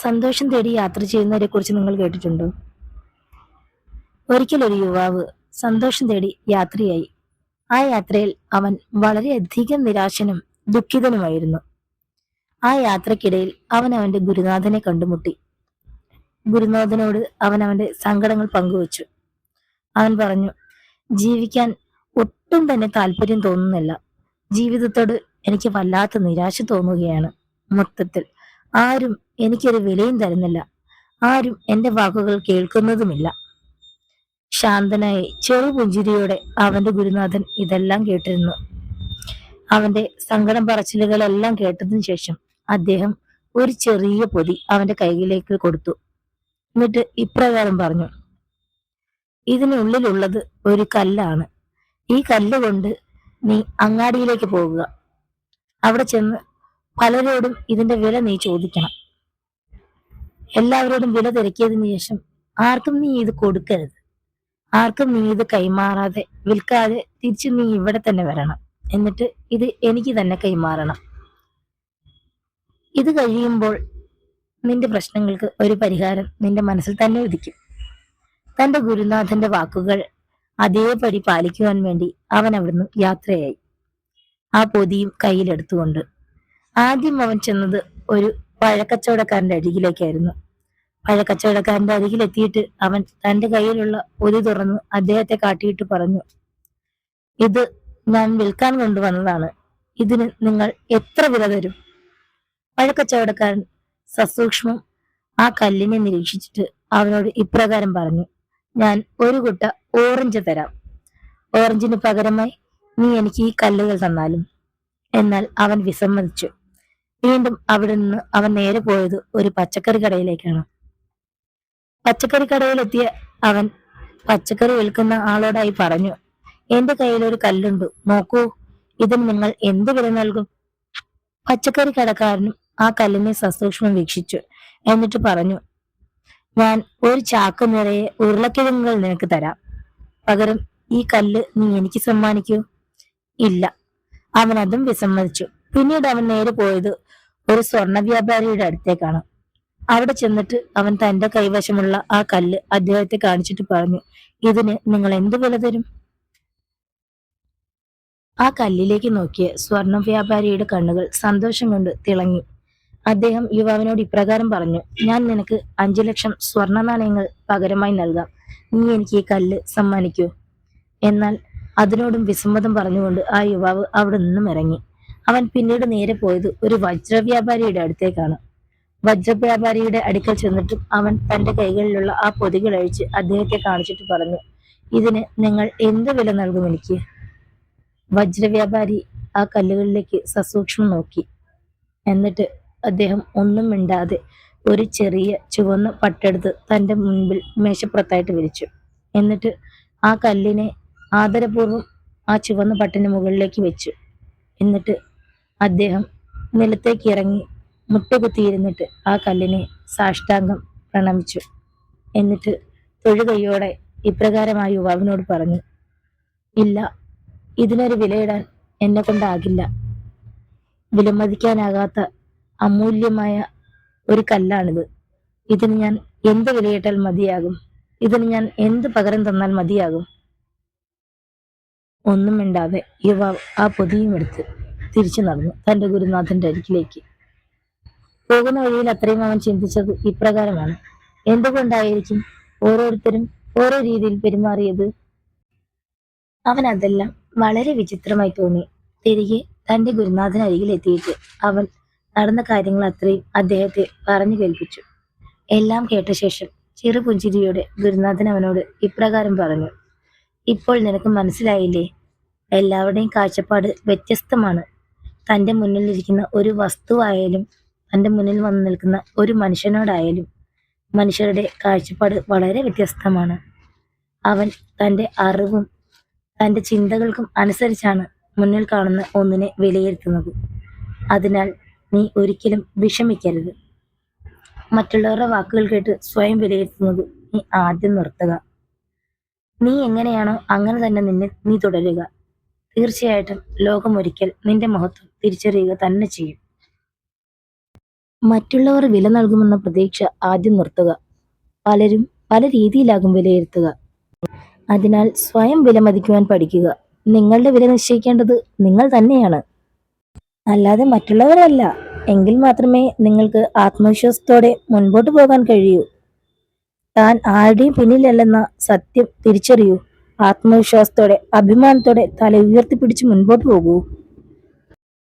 സന്തോഷം തേടി യാത്ര ചെയ്യുന്നവരെ കുറിച്ച് നിങ്ങൾ കേട്ടിട്ടുണ്ടോ? ഒരിക്കലൊരു യുവാവ് സന്തോഷം തേടി യാത്രയായി. ആ യാത്രയിൽ അവൻ വളരെയധികം നിരാശനും ദുഃഖിതനുമായിരുന്നു. ആ യാത്രക്കിടയിൽ അവൻ അവന്റെ ഗുരുനാഥനെ കണ്ടുമുട്ടി. ഗുരുനാഥനോട് അവൻ അവന്റെ സങ്കടങ്ങൾ പങ്കുവച്ചു. അവൻ പറഞ്ഞു ജീവിക്കാൻ ഒട്ടും തന്നെ താല്പര്യം തോന്നുന്നില്ല. ജീവിതത്തോട് എനിക്ക് വല്ലാത്ത നിരാശ തോന്നുകയാണ് മൊത്തത്തിൽ. ആരും എനിക്കൊരു വിലയും തരുന്നില്ല. ആരും എന്റെ വാക്കുകൾ കേൾക്കുന്നതുമില്ല. ശാന്തനായി ചെറുപുഞ്ചിരിയോടെ അവന്റെ ഗുരുനാഥൻ ഇതെല്ലാം കേട്ടിരുന്നു. അവന്റെ സങ്കടം പറച്ചിലുകളെല്ലാം കേട്ടതിനു ശേഷം അദ്ദേഹം ഒരു ചെറിയ പൊതി അവന്റെ കൈയിലേക്ക് കൊടുത്തു. എന്നിട്ട് ഇപ്രകാരം പറഞ്ഞു ഇതിനുള്ളിലുള്ളത് ഒരു കല്ലാണ്. ഈ കല്ല് കൊണ്ട് നീ അങ്ങാടിയിലേക്ക് പോകുക അവിടെ ചെന്ന് പലരോടും ഇതിന്റെ വില നീ ചോദിക്കണം. എല്ലാവരോടും വില തിരക്കിയതിനു ശേഷം ആർക്കും നീ ഇത് കൊടുക്കരുത്. ആർക്കും നീ ഇത് കൈമാറാതെ വിൽക്കാതെ തിരിച്ചു നീ ഇവിടെ തന്നെ വരണം. എന്നിട്ട് ഇത് എനിക്ക് തന്നെ കൈമാറണം. ഇത് കഴിയുമ്പോൾ നിന്റെ പ്രശ്നങ്ങൾക്ക് ഒരു പരിഹാരം നിന്റെ മനസ്സിൽ തന്നെ ഉദിക്കും. തന്റെ ഗുരുനാഥന്റെ വാക്കുകൾ അതേപടി പാലിക്കുവാൻ വേണ്ടി അവൻ അവിടുന്ന് യാത്രയായി. ആ പൊതിയും കയ്യിലെടുത്തുകൊണ്ട് ആദ്യം അവൻ ചെന്നത് ഒരു പഴക്കച്ചവടക്കാരന്റെ അരികിലേക്കായിരുന്നു. പഴക്കച്ചവടക്കാരന്റെ അരികിലെത്തിയിട്ട് അവൻ തന്റെ കയ്യിലുള്ള ഒരു തുറന്ന് അദ്ദേഹത്തെ കാട്ടിയിട്ട് പറഞ്ഞു ഇത് ഞാൻ വിൽക്കാൻ കൊണ്ടുവന്നതാണ്. ഇതിന് നിങ്ങൾ എത്ര വില തരും? പഴക്കച്ചവടക്കാരൻ സസൂക്ഷ്മം ആ കല്ലിനെ നിരീക്ഷിച്ചിട്ട് അവനോട് ഇപ്രകാരം പറഞ്ഞു ഞാൻ ഒരു കുട്ട ഓറഞ്ച് തരാം. ഓറഞ്ചിന് പകരമായി നീ എനിക്ക് ഈ കല്ലുകൾ തന്നാലും. എന്നാൽ അവൻ വിസമ്മതിച്ചു. വീണ്ടും അവിടെ നിന്ന് അവൻ നേരെ പോയത് ഒരു പച്ചക്കറി കടയിലേക്കാണ്. പച്ചക്കറി കടയിലെത്തിയ അവൻ പച്ചക്കറി വിൽക്കുന്ന ആളോടായി പറഞ്ഞു എന്റെ കയ്യിൽ ഒരു കല്ലുണ്ട്. നോക്കൂ ഇതിന് നിങ്ങൾ എന്ത് വില നൽകും? പച്ചക്കറി കടക്കാരനും ആ കല്ലിനെ സസൂക്ഷ്മം വീക്ഷിച്ചു എന്നിട്ട് പറഞ്ഞു ഞാൻ ഒരു ചാക്ക് നിറയെ ഉരുളക്കിഴങ്ങുകൾ നിനക്ക് തരാം. പകരം ഈ കല്ല് നീ എനിക്ക് സമ്മാനിക്കൂ. ഇല്ല അവൻ അതും വിസമ്മതിച്ചു. പിന്നീട് അവൻ നേരെ പോയത് ഒരു സ്വർണ വ്യാപാരിയുടെ അടുത്തേക്കാണ്. അവിടെ ചെന്നിട്ട് അവൻ തന്റെ കൈവശമുള്ള ആ കല്ല് അദ്ദേഹത്തെ കാണിച്ചിട്ട് പറഞ്ഞു ഇതിന് നിങ്ങൾ എന്ത് വില തരും? ആ കല്ലിലേക്ക് നോക്കിയ സ്വർണ വ്യാപാരിയുടെ കണ്ണുകൾ സന്തോഷം കൊണ്ട് തിളങ്ങി. അദ്ദേഹം യുവാവിനോട് ഇപ്രകാരം പറഞ്ഞു ഞാൻ നിനക്ക് അഞ്ചു ലക്ഷം സ്വർണ നാണയങ്ങൾ പകരമായി നൽകാം. നീ എനിക്ക് ഈ കല്ല് സമ്മാനിക്കൂ. എന്നാൽ അതിനോടും വിസമ്മതം പറഞ്ഞുകൊണ്ട് ആ യുവാവ് അവിടെ നിന്നും ഇറങ്ങി. അവൻ പിന്നീട് നേരെ പോയത് ഒരു വജ്രവ്യാപാരിയുടെ അടുത്തേക്കാണ്. വജ്രവ്യാപാരിയുടെ അടുക്കൽ ചെന്നിട്ടും അവൻ തന്റെ കൈകളിലുള്ള ആ പൊതികൾ അഴിച്ച് അദ്ദേഹത്തെ കാണിച്ചിട്ട് പറഞ്ഞു ഇതിന് നിങ്ങൾ എന്ത് വില നൽകും എനിക്ക്? വജ്രവ്യാപാരി ആ കല്ലുകളിലേക്ക് സസൂക്ഷ്മം നോക്കി. എന്നിട്ട് അദ്ദേഹം ഒന്നും മിണ്ടാതെ ഒരു ചെറിയ ചുവന്ന പട്ടെടുത്ത് തന്റെ മുൻപിൽ മേശപ്പുറത്തായിട്ട് വിരിച്ചു. എന്നിട്ട് ആ കല്ലിനെ ആദരപൂർവം ആ ചുവന്ന പട്ടിന് മുകളിലേക്ക് വെച്ചു. എന്നിട്ട് അദ്ദേഹം നിലത്തേക്ക് ഇറങ്ങി മുട്ടുകുത്തിയിരുന്നിട്ട് ആ കല്ലിനെ സാഷ്ടാംഗം പ്രണമിച്ചു. എന്നിട്ട് തൊഴുകൈയോടെ ഇപ്രകാരമായി യുവാവിനോട് പറഞ്ഞു ഇല്ല ഇതിനൊരു വിലയിടാൻ എന്നെ കൊണ്ടാകില്ല. വിലമതിക്കാനാകാത്ത അമൂല്യമായ ഒരു കല്ലാണിത്. ഇതിന് ഞാൻ എന്ത് വിലയിട്ടാൽ മതിയാകും? ഇതിന് ഞാൻ എന്ത് പകരം തന്നാൽ മതിയാകും? ഒന്നും മിണ്ടാതെ യുവാവ് ആ പൊതിയും എടുത്ത് തിരിച്ചു നടന്നു. തന്റെ ഗുരുനാഥന്റെ അരികിലേക്ക്. പോകുന്ന വഴിയിൽ അത്രയും അവൻ ചിന്തിച്ചത് ഇപ്രകാരമാണ്. എന്തുകൊണ്ടായിരിക്കും ഓരോരുത്തരും ഓരോ രീതിയിൽ പെരുമാറിയത്? അവൻ അതെല്ലാം വളരെ വിചിത്രമായി തോന്നി. തിരികെ തന്റെ ഗുരുനാഥൻ അരികിൽ എത്തിയിട്ട് അവൻ നടന്ന കാര്യങ്ങൾ അത്രയും അദ്ദേഹത്തെ പറഞ്ഞു കേൾപ്പിച്ചു. എല്ലാം കേട്ട ശേഷം ചെറുപുഞ്ചിരിയോടെ ഗുരുനാഥൻ അവനോട് ഇപ്രകാരം പറഞ്ഞു. ഇപ്പോൾ നിനക്ക് മനസ്സിലായില്ലേ? എല്ലാവരുടെയും കാഴ്ചപ്പാട് വ്യത്യസ്തമാണ്. തന്റെ മുന്നിലിരിക്കുന്ന ഒരു വസ്തുവായാലും തന്റെ മുന്നിൽ വന്നു നിൽക്കുന്ന ഒരു മനുഷ്യനോടായാലും മനുഷ്യരുടെ കാഴ്ചപ്പാട് വളരെ വ്യത്യസ്തമാണ്. അവൻ തന്റെ അറിവും തന്റെ ചിന്തകൾക്കും അനുസരിച്ചാണ് മുന്നിൽ കാണുന്ന ഒന്നിനെ വിലയിരുത്തുന്നത്. അതിനാൽ നീ ഒരിക്കലും വിഷമിക്കരുത്. മറ്റുള്ളവരുടെ വാക്കുകൾ കേട്ട് സ്വയം വിലയിരുത്തുന്നത് നീ ആദ്യം നിർത്തുക. നീ എങ്ങനെയാണോ അങ്ങനെ തന്നെ നിന്നെ നീ തുടരുക. തീർച്ചയായിട്ടും ലോകം ഒരിക്കൽ നിന്റെ മഹത്വം തിരിച്ചറിയുക തന്നെ ചെയ്യും. മറ്റുള്ളവർ വില നൽകുമെന്ന പ്രതീക്ഷ ആദ്യം നിർത്തുക. പലരും പല രീതിയിലാകും വിലയിരുത്തുക. അതിനാൽ സ്വയം വിലമതിക്കുവാൻ പഠിക്കുക. നിങ്ങളുടെ വില നിശ്ചയിക്കേണ്ടത് നിങ്ങൾ തന്നെയാണ്. അല്ലാതെ മറ്റുള്ളവരല്ല. എങ്കിൽ മാത്രമേ നിങ്ങൾക്ക് ആത്മവിശ്വാസത്തോടെ മുൻപോട്ട് പോകാൻ കഴിയൂ. താൻ ആരുടെയും പിന്നിലല്ലെന്ന സത്യം തിരിച്ചറിയൂ. ആത്മവിശ്വാസത്തോടെ അഭിമാനത്തോടെ തല ഉയർത്തിപ്പിടിച്ച് മുൻപോട്ട് പോകൂ.